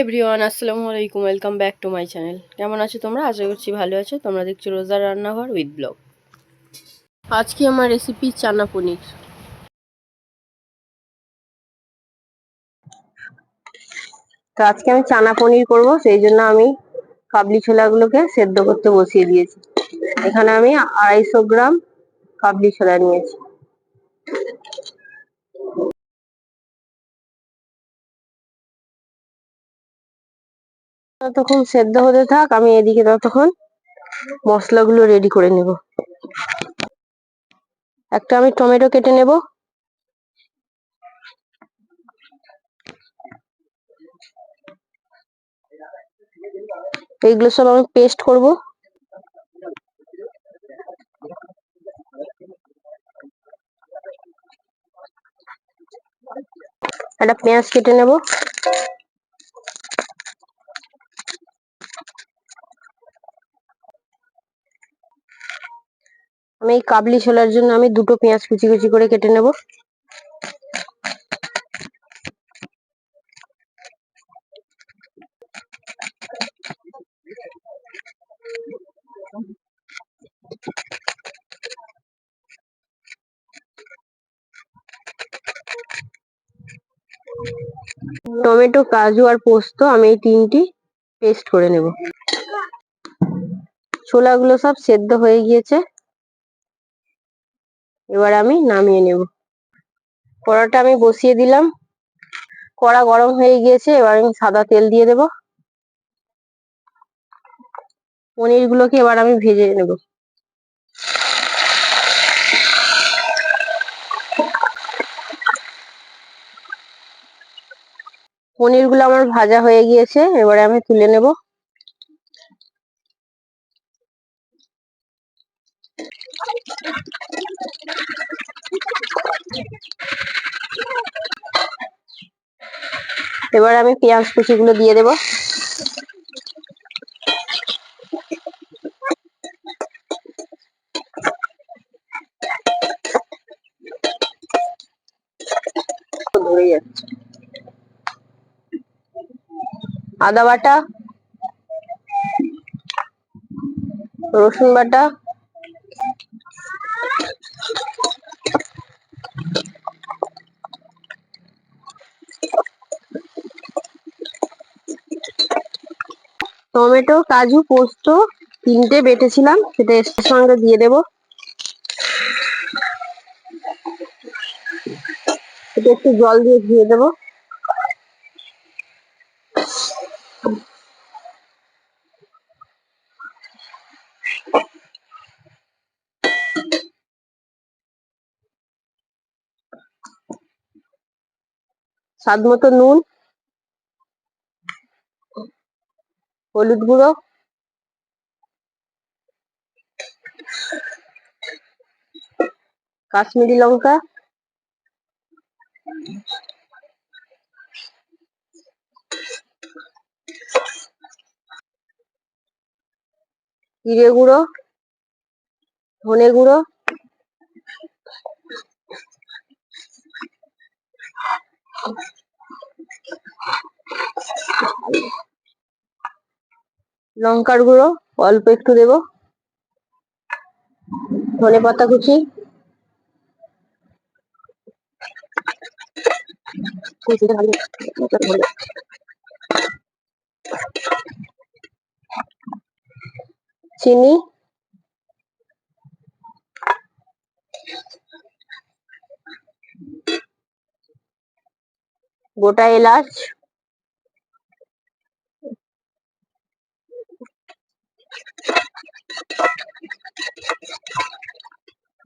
Everyone, আসসালামু আলাইকুম, welcome back to my channel. কেমন আছো তোমরা? আশা করছি ভালো আছো। তোমরা দেখছ রোজার রান্নাঘর উইথ ব্লগ। আজকে আমার রেসিপি চানা পনির। তো আজকে আমি চানা পনির করব, সেই জন্য আমি কাবলি ছোলাগুলোকে সেদ্ধ করতে বসিয়ে দিয়েছি। এখানে আমি আড়াইশো গ্রাম কাবলি ছোলা নিয়েছি। ততক্ষণ সেদ্ধ হতে থাক, আমি এদিকে ততক্ষণ মশলাগুলো রেডি করে নেব। একটা আমি টমেটো কেটে নেব। এইগুলো সব আমি পেস্ট করব। একটা পেঁয়াজ কেটে নেব। আমি এই কাবলি ছোলার জন্য আমি দুটো পেঁয়াজ কুচি কুচি করে কেটে নেব। টমেটো, কাজু আর পোস্ত আমি এই তিনটি পেস্ট করে নেব। ছোলাগুলো সব সেদ্ধ হয়ে গিয়েছে। এবার আমি নামিয়ে নেব। কড়াটা আমি বসিয়ে দিলাম। কড়া গরম হয়ে গিয়েছে, এবার আমি সাদা তেল দিয়ে দেব। পনির গুলোকে এবার আমি ভেজে নেব। পনিরগুলো আমার ভাজা হয়ে গিয়েছে, এবারে আমি তুলে নেব। এবার আমি পেঁয়াজ কুচি গুলো দিয়ে দেব। যাচ্ছে। আদা বাটা রসুন বাটা টমেটো, কাজু, পোস্ত তিনটে বেটেছিলাম, সেটা এর সঙ্গে দিয়ে দেব। এটা একটু জল দিয়ে ধুয়ে দেবো। স্বাদ মতো নুন। হলুদ গুঁড়ো। কাশ্মীরি লঙ্কা। জিরে গুঁড়ো। ধনে গুঁড়ো। লঙ্কার গুঁড়ো অল্প একটু দেব। ধনে পাতা কুচি। চিনি। গোটা এলাচ।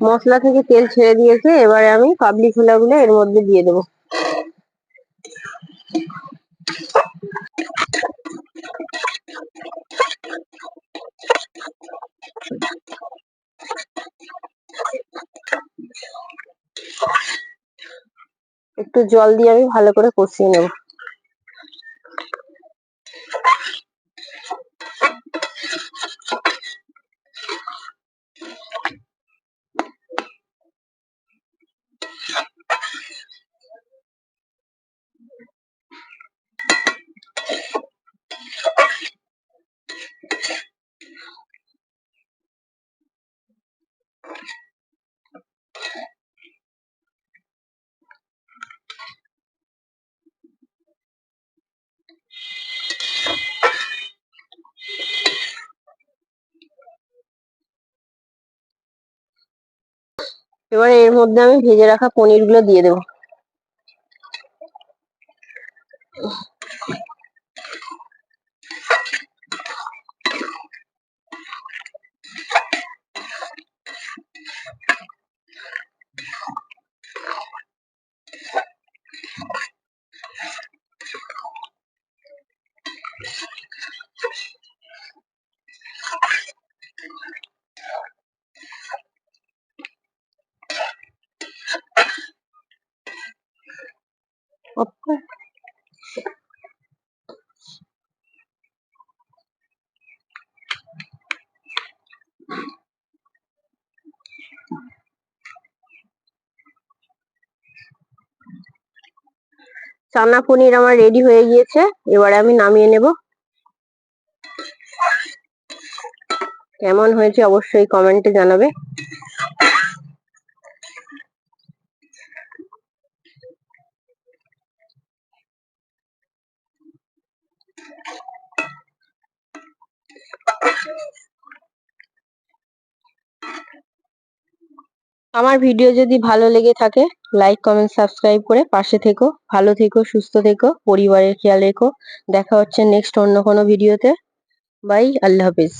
মশলা থেকে তেল ছেড়ে দিয়েছে, এবারে আমি কাবলি ছোলাগুলো এর মধ্যে দিয়ে দেবো। একটু জল দিয়ে আমি ভালো করে কষিয়ে নেব। এবারে এর মধ্যে আমি ভেজে রাখা পনিরগুলো দিয়ে দেবো। চানা পনির আমার রেডি হয়ে গিয়েছে, এবারে আমি নামিয়ে নেব। কেমন হয়েছে অবশ্যই কমেন্টে জানাবে। আমার ভিডিও যদি ভালো লেগে থাকে লাইক কমেন্ট সাবস্ক্রাইব করে পাশে থেকো। ভালো থেকো, সুস্থ থেকো, পরিবারের খেয়াল রেখো। দেখা হচ্ছে নেক্সট অন্য কোনো ভিডিওতে বাই আল্লাহ হাফিজ।